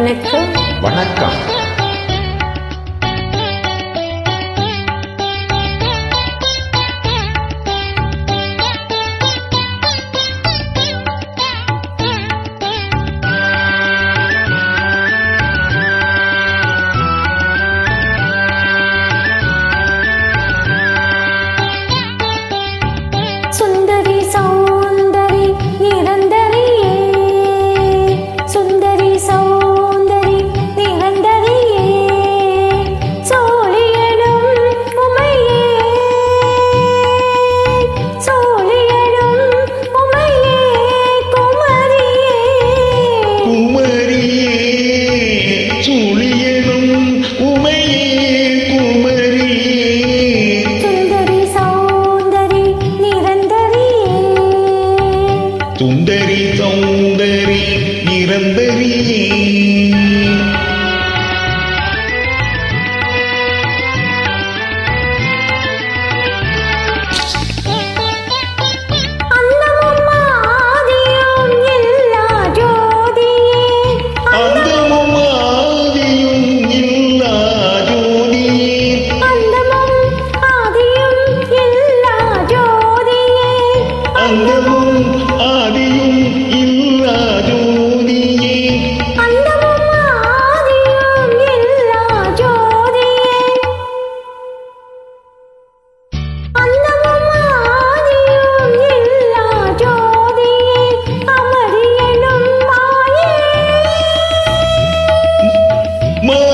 வணக்கம். வணக்கம். சுந்தரி சௌந்தரி நிரந்தரியே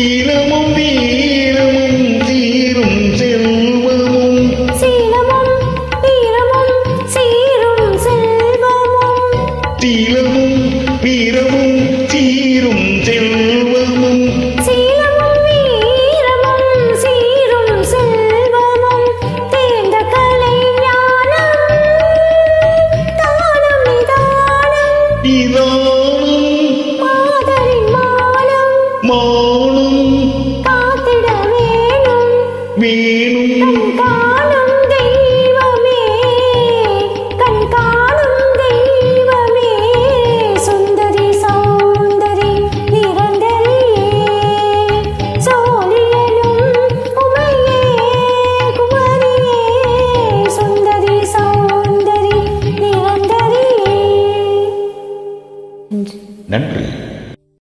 தினமும் வீரமும் சீரும் செல்வமும். சீரமும் வீரமும் சீரும் செல்வமும். தினமும் வீரமும் சீரும் செல்வம் Menino. Então